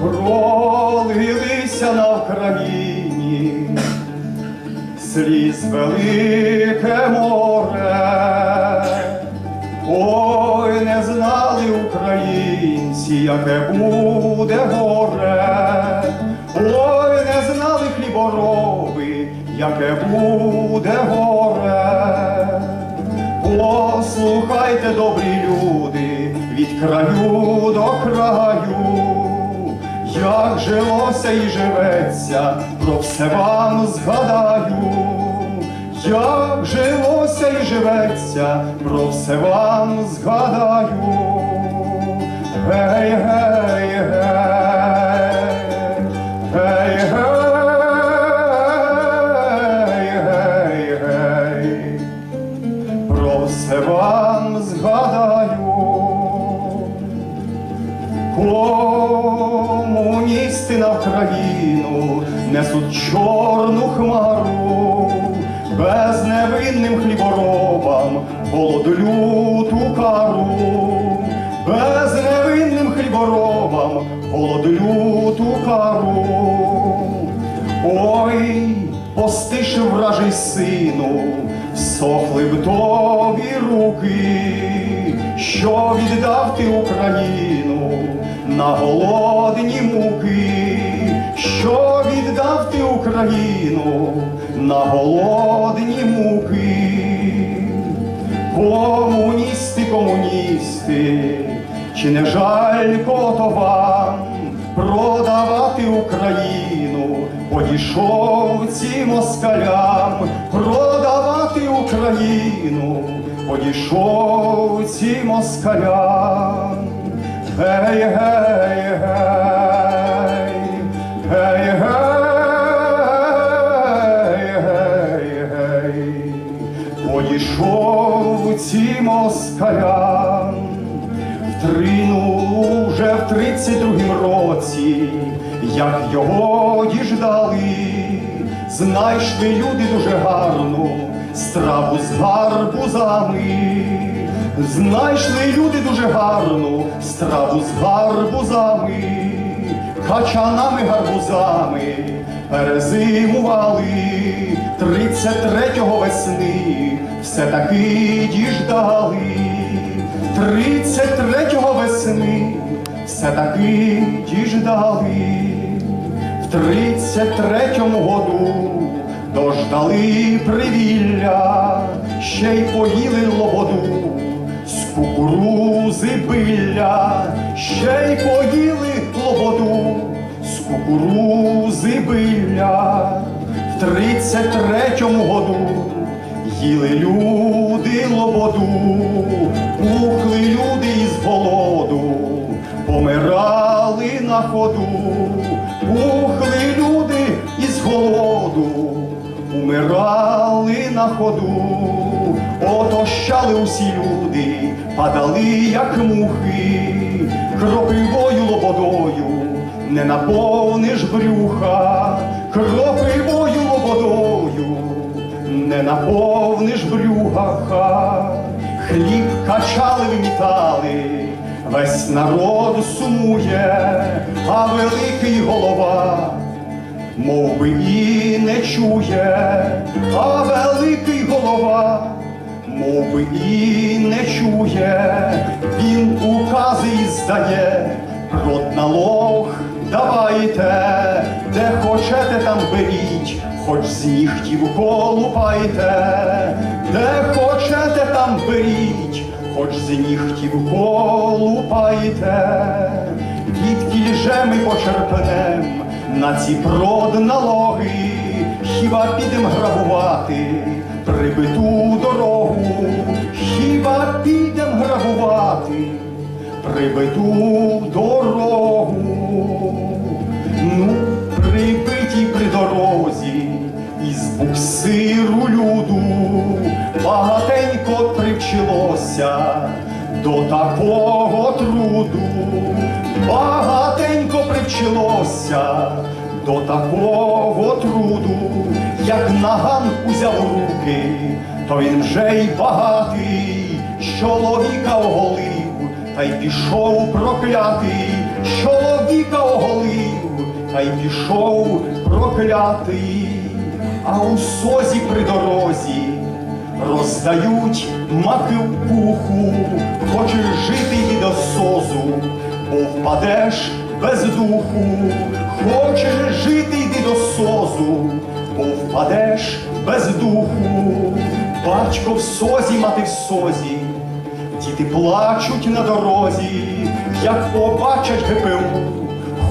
пролилися на країні, сліз велике море, ой не знали українці, яке буде горе, ой не знали хлібороби, яке буде горе. Послухайте, добрі люди, від краю до краю як жилося і живеться, про все вам згадаю, як жилося і живеться, про все вам згадаю. Гей, гей, гей, гей, гей, гей, про все вам згадаю. Комуністи на Вкраїну несуть чорну хмару, безневинним хліборобам голод люту кару, безневинним хліборобам голод люту кару. Ой, постиш вражий сину, всохли б тобі руки, що віддав ти Україну на голодні муки, що віддав ти Україну на голодні муки. Комуністи, комуністи, чи не жаль кото вам продавати Україну, подійшов ці москалям, продавати Україну, подійшов ці москалям. Гей, гей, гей, москалям, втринув уже в тридцять другім році, як його діждали, знайшли люди дуже гарну страву з гарбузами. Знайшли люди дуже гарну страву з гарбузами, качанами гарбузами перезимували. Тридцять третього весни, все таки діждали, тридцять третього весни, все таки діждали, в тридцять третьому году дождали привілля, ще й поїли лободу з кукурузи билля, ще й поїли лободу з кукурузи билля, в тридцять третьому году їли люди лободу, помирали на ходу, пухли люди із голоду, умирали на ходу, отощали усі люди, падали, як мухи, кропивою лободою, не наповниш брюха, кропивою лободою, не наповниш брюха, хліб качали, вимітали, весь народ сумує, а великий голова мов би і не чує, а великий голова, мов би і не чує, він укази здає, рот налог давайте, де хочете, там беріть, хоч з нігтів колупайте, де хочете, там беріть, хоч з нігтів колупайте, відкіль же ми почерпнем на ці продналоги, хіба підем грабувати прибиту дорогу, хіба підем грабувати прибиту дорогу, ну, прибитій при дорозі, із буксиру люду, багатенько привчилося до такого труду, багатенько привчилося до такого труду, як наган узяв руки, то він вже й багатий, чоловіка оголив, та й пішов проклятий, чоловіка оголив, та й пішов проклятий. а у созі при дорозі роздають маки в пуху, хочеш жити і до созу, бо впадеш без духу, хочеш жити йди до созу, бо впадеш без духу, батько в созі, мати в созі. Діти плачуть на дорозі, як побачать ГПУ,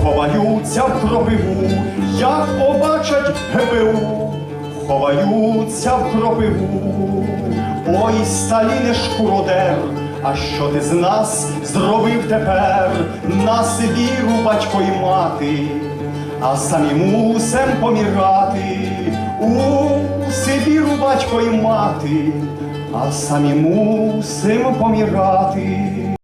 ховаються в кропиву, як побачать ГПУ, ховаються в кропиву. Ой, Сталіне шкуродер, а що ти з нас зробив тепер? Нас віру, батько й мати, а самі мусим помірати. У Сибіру батько й мати, а самі мусим помірати.